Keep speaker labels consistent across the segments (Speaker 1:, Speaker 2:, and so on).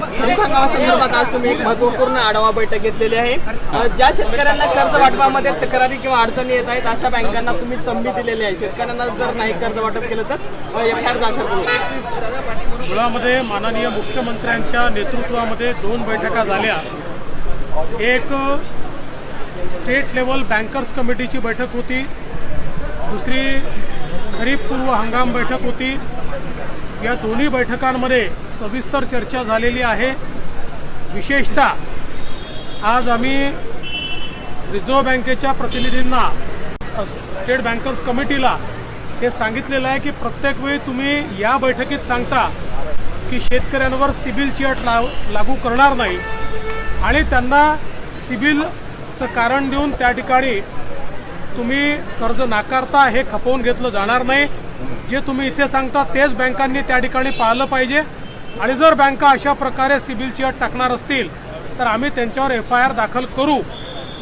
Speaker 1: खरीप आज तुम्ही एक महत्त्वपूर्ण आढावा बैठक घेतलेली आहे. ज्या शेतकऱ्यांना कर्ज वाटपामध्ये तक्रारी किंवा अडचणी येत आहेत अशा बँकांना तुम्ही तंबी दिलेली आहे. शेतकऱ्यांना जर नाही कर्ज वाटप केलं तर एफ आय दाखल करू
Speaker 2: मुळामध्ये माननीय मुख्यमंत्र्यांच्या नेतृत्वामध्ये दोन बैठका झाल्या. एक स्टेट लेवल बँकर्स कमिटीची बैठक होती. दुसरी खरीप पूर्व हंगाम बैठक होती. या दोन्ही बैठकांमध्ये सविस्तर चर्चा झालेली आहे. विशेषतः आज आम्ही रिझर्व्ह बँकेच्या प्रतिनिधींना स्टेट बँकर्स कमिटीला हे सांगितलेलं आहे की प्रत्येक वेळी तुम्ही या बैठकीत सांगता की शेतकऱ्यांवर सिबिलची अट लाव लागू करणार नाही आणि त्यांना सिबिलचं कारण देऊन त्या ठिकाणी तुम्ही कर्ज नाकारता हे खपवून घेतलं जाणार नाही. जे तुम्ही इथे सांगता तेच बँकांनी त्या ठिकाणी पाळलं पाहिजे. आणि जर बँका अशा प्रकारे सिबिलची अट टाकणार असतील तर आम्ही त्यांच्यावर एफ आय आर दाखल करू.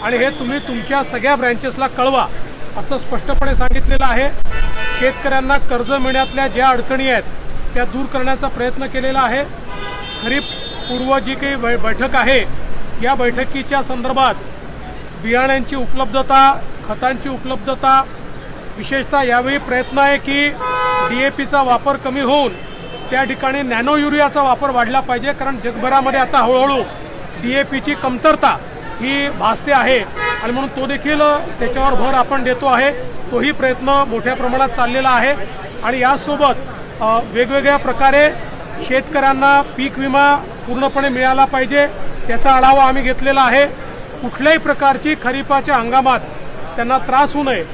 Speaker 2: आणि हे तुम्ही तुमच्या सगळ्या ब्रँचेसला कळवा असं स्पष्टपणे सांगितलेलं आहे. शेतकऱ्यांना कर्ज मिळण्यातल्या ज्या अडचणी आहेत त्या दूर करण्याचा प्रयत्न केलेला आहे. खरीप पूर्व जी काही बै- बैठक आहे या बैठकीच्या संदर्भात बियाण्यांची उपलब्धता खतांची उपलब्धता विशेषतः यावेळी प्रयत्न आहे की डी ए पीचा वापर कमी होऊन त्या ठिकाणी नॅनो युरियाचा वापर वाढला पाहिजे कारण जगभरामध्ये आता हळूहळू डी ए पीची कमतरता ही भासते आहे. आणि म्हणून तो देखील त्याच्यावर भर आपण देतो आहे. तोही प्रयत्न मोठ्या प्रमाणात चाललेला आहे. आणि यासोबत वेगवेगळ्या प्रकारे शेतकऱ्यांना पीक विमा पूर्णपणे मिळाला पाहिजे त्याचा आढावा आम्ही घेतलेला आहे. कुठल्याही प्रकारची खरीपाच्या हंगामात त्यांना त्रास होऊ नये.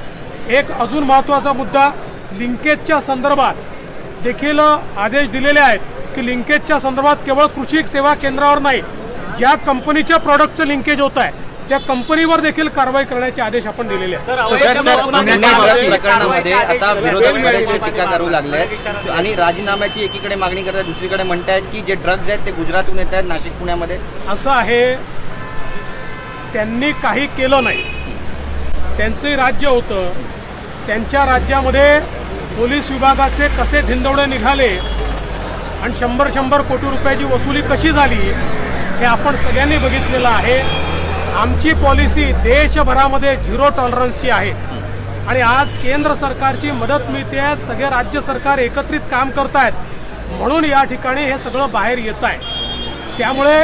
Speaker 2: एक अजून महत्त्वाचा मुद्दा लिंकेजच्या संदर्भात देखील आदेश दिलेले आहेत की लिंकेजच्या संदर्भात केवळ कृषी सेवा केंद्रावर नाही ज्या कंपनीच्या प्रॉडक्टचं लिंकेज होत आहे त्या कंपनीवर देखील कारवाई करण्याचे आदेश आपण दिलेले
Speaker 3: प्रकरणामध्ये आता विरोधक बरेचसे टीका करू लागले आहेत आणि राजीनाम्याची एकीकडे मागणी करतात दुसरीकडे म्हणतायत की जे ड्रग्ज आहेत ते गुजरातहून येत आहेत नाशिक पुण्यामध्ये.
Speaker 2: असं आहे त्यांनी काही केलं नाही. त्यांचंही राज्य होतं. त्यांच्या राज्यामध्ये पोलीस विभागाचे कसे धिंदवडे निघाले आणि शंभर शंभर कोटी रुपयाची वसुली कशी झाली हे आपण सगळ्यांनी बघितलेलं आहे. आमची पॉलिसी देशभरामध्ये झिरो टॉलरन्सची आहे. आणि आज केंद्र सरकारची मदत मिळते आहे सगळे राज्य सरकार एकत्रित काम करत आहेत म्हणून या ठिकाणी हे सगळं बाहेर येत आहे. त्यामुळे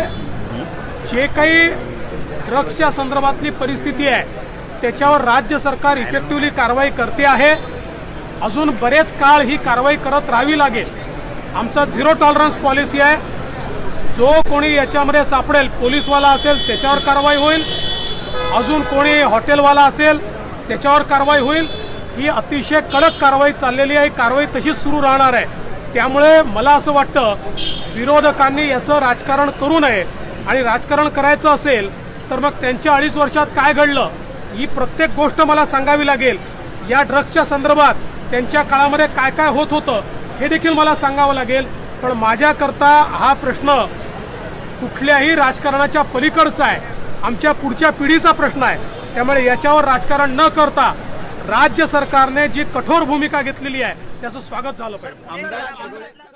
Speaker 2: जे काही ड्रग्सच्या संदर्भातली परिस्थिती आहे त्याच्यावर राज्य सरकार इफेक्टिव्हली कारवाई करते आहे. अजून बरेच काळ ही कारवाई करत राहावी लागेल. आमचा झिरो टॉलरन्स पॉलिसी आहे. जो कोणी याच्यामध्ये सापडेल पोलीसवाला असेल त्याच्यावर कारवाई होईल. अजून कोणी हॉटेलवाला असेल त्याच्यावर कारवाई होईल. ही अतिशय कडक कारवाई चाललेली आहे. कारवाई तशीच सुरू राहणार आहे. त्यामुळे मला असं वाटतं विरोधकांनी याचं राजकारण करू नये. आणि राजकारण करायचं असेल तर मग त्यांच्या अडीच वर्षात काय घडलं ही प्रत्येक गोष्ट मला सांगावी लागेल. या ड्रग्सच्या संदर्भात त्यांच्या काळामध्ये काय काय होत होतं हे देखील मला सांगावं लागेल. पण माझ्याकरता हा प्रश्न कुठल्याही राजकारणाच्या पलीकडचा आहे. आमच्या पुढच्या पिढीचा प्रश्न आहे. त्यामुळे याच्यावर राजकारण न करता राज्य सरकारने जी कठोर भूमिका घेतलेली आहे त्याचं स्वागत झालं पाहिजे.